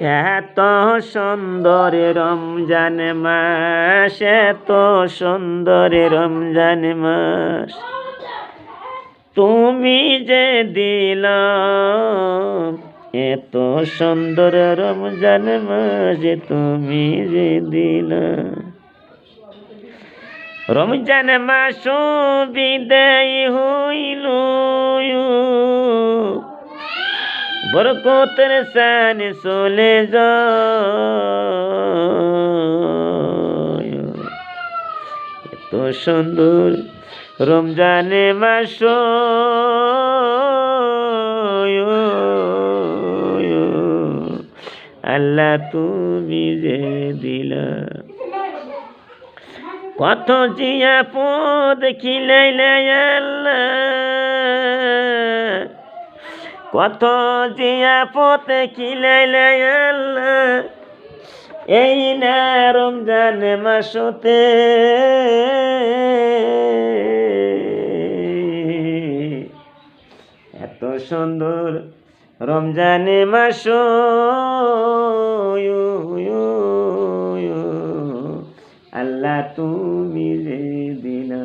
এত সুন্দর রমজান মাস, এত সুন্দর রমজান মাস। তুমি যে দিল, এত সুন্দর রমজান মাস তুমি যে দিল। রমজান মাস বিদায় হইল বরকতের সান চলে যায়। এত সুন্দর রমজানে মাস আল্লাহ তুমি যে দিলা। কত জিয়া পদ খিলাইলে আল্লাহ। কত জিয়া পথে এই না রমজান মাসতে। এত সুন্দর রমজানে মাস। আল্লাহ তুমি যে দিলা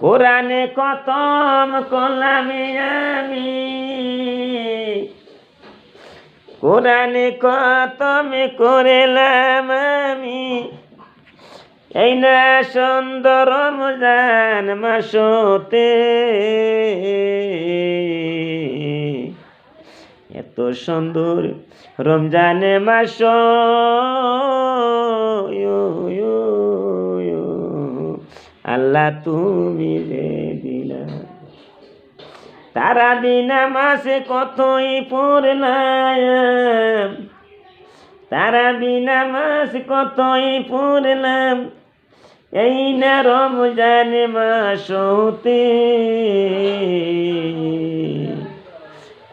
কোরআনে কতম কলামে আমি। কোরআনে কতম করেলাম আমি। এই না সুন্দর রমজান মাসতে। এত সুন্দর রমজানে মাস। আল্লাহ তুমি রে দিলা তারা বিনা মাসে কতই পড়লাম। তারা বিনা মাস কতই পড়লাম। এই না রমজান মাস হতে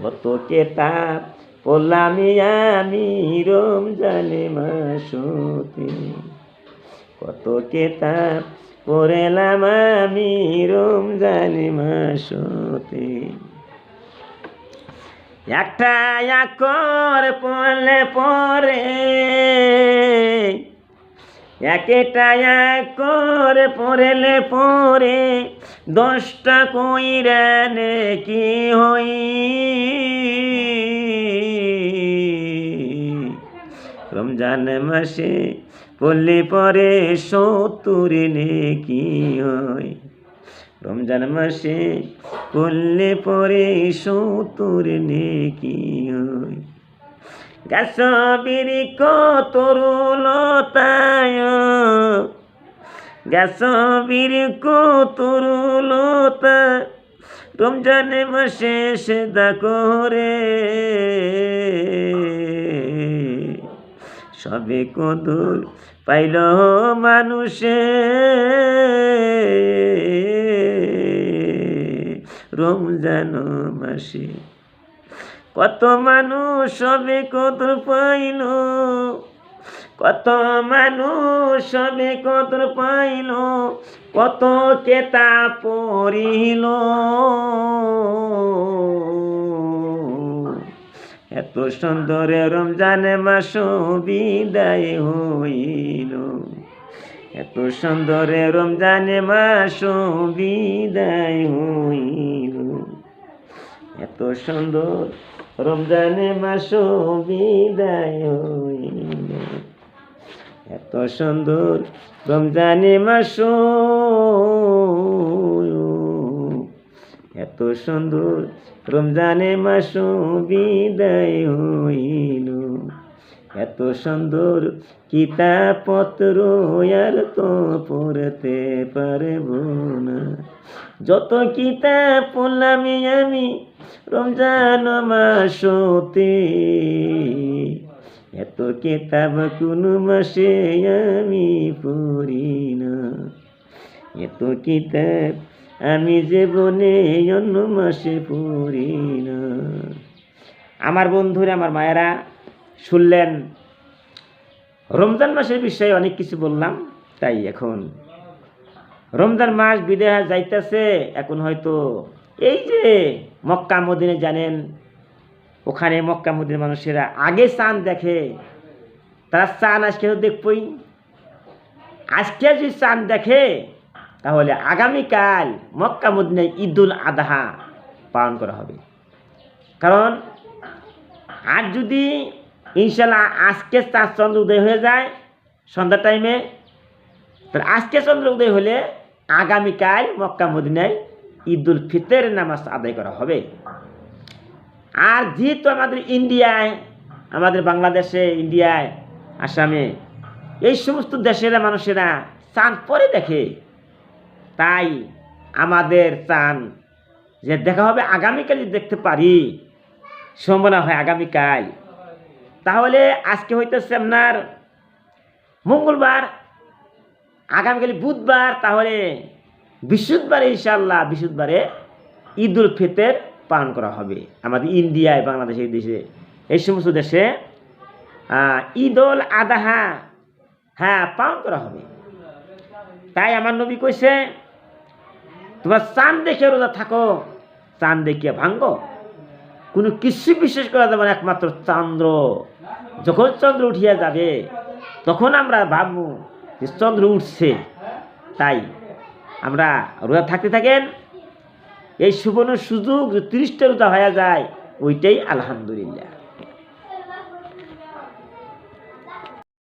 কত কেতাব পড়লাম আমি রমজান মাস হতে কত কেতাব পড়েলাম আমি রমজান মাসতে। একটা একর পড়লে পরে একেটা একর পড়লে পরে দশটা কইরানে কি হই। রমজান মাসে পড়লে পরে সত্তর কি হয়? রমজান মাসে পড়লে পরে সত্তর কি হয়? গাছ বিরি কতরুলতায় গাছ বিরি কতরুলতা রমজান মাসে সেদা করে। সবে কদর পাইল মানুষে। রমজান মাসে কত মানুষ সবে কদর পাইল, কত মানুষ সবে কদর পাইল, কত কেতা পড়িল। এত সুন্দর রমজান মাস বিদায় হইল। এত সুন্দর রমজান মাস বিদায় হইল। এত সুন্দর রমজান মাস বিদায় হইল। এত সুন্দর রমজান মাস এত সুন্দর রমজানে মাস বিদায় হইল। এত সুন্দর কিতাব পত্র আর তো পড়তে পারব না। যত কিতাব পড়লাম আমি রমজান মাসতে, এত কিতাব কোন মাসে আমি পড়ি না। এত কিতাব আমি জীবনে অন্য মাসে পড়ি না। আমার বন্ধুরা, আমার মায়েরা শুনলেন, রমজান মাসের বিষয়ে অনেক কিছু বললাম, তাই এখন রমজান মাস বিদেহা যাইতেছে, এখন হয়তো এই যে মক্কা মদিনে জানেন, ওখানে মক্কা মদিনার মানুষেরা আগে চাঁদ দেখে, তারা চাঁদ আজকে দেখবই। আজকে যদি চাঁদ দেখে তাহলে আগামীকাল মক্কা মদিনায় ঈদুল আদহা পালন করা হবে। কারণ, আর যদি ইনশাল্লাহ আজকে চাঁদ চন্দ্র উদয় হয়ে যায় সন্ধ্যা টাইমে তাহলে আজকে চন্দ্র উদয় হলে আগামীকাল মক্কা মদিনায় ঈদুল ফিতরের নামাজ আদায় করা হবে। আর যেহেতু আমাদের ইন্ডিয়ায়, আমাদের বাংলাদেশে, ইন্ডিয়ায়, আসামে এই সমস্ত দেশের মানুষেরা চাঁদ পরে দেখে তাই আমাদের চান যে দেখা হবে আগামীকাল যদি দেখতে পারি, সম্ভাবনা হয় আগামীকাল। তাহলে আজকে হইতেছে আপনার মঙ্গলবার, আগামীকাল বুধবার, তাহলে বৃহস্পতিবারে ইনশাল্লাহ বৃহস্পতিবারে ঈদ উল ফিতর পালন করা হবে। আমাদের ইন্ডিয়ায় বাংলাদেশে, এই দেশে, এই সমস্ত দেশে ঈদ উল আদাহা হ্যাঁ পালন করা হবে। তাই আমার নবী কইছে তোমরা চাঁদ দেখে রোজা থাকো, চাঁদ দেখিয়ে ভাঙ্গ। কোনো কিছু বিশেষ করা যাবে না, একমাত্র চন্দ্র। যখন চন্দ্র উঠিয়া যাবে, তখন আমরা ভাববো যে চন্দ্র উঠছে। তাই আমরা রোজা থাকতে থাকেন, এই সুবর্ণ সুযোগ যে তিরিশটা রোজা হয়ে যায়, ওইটাই আলহামদুলিল্লাহ।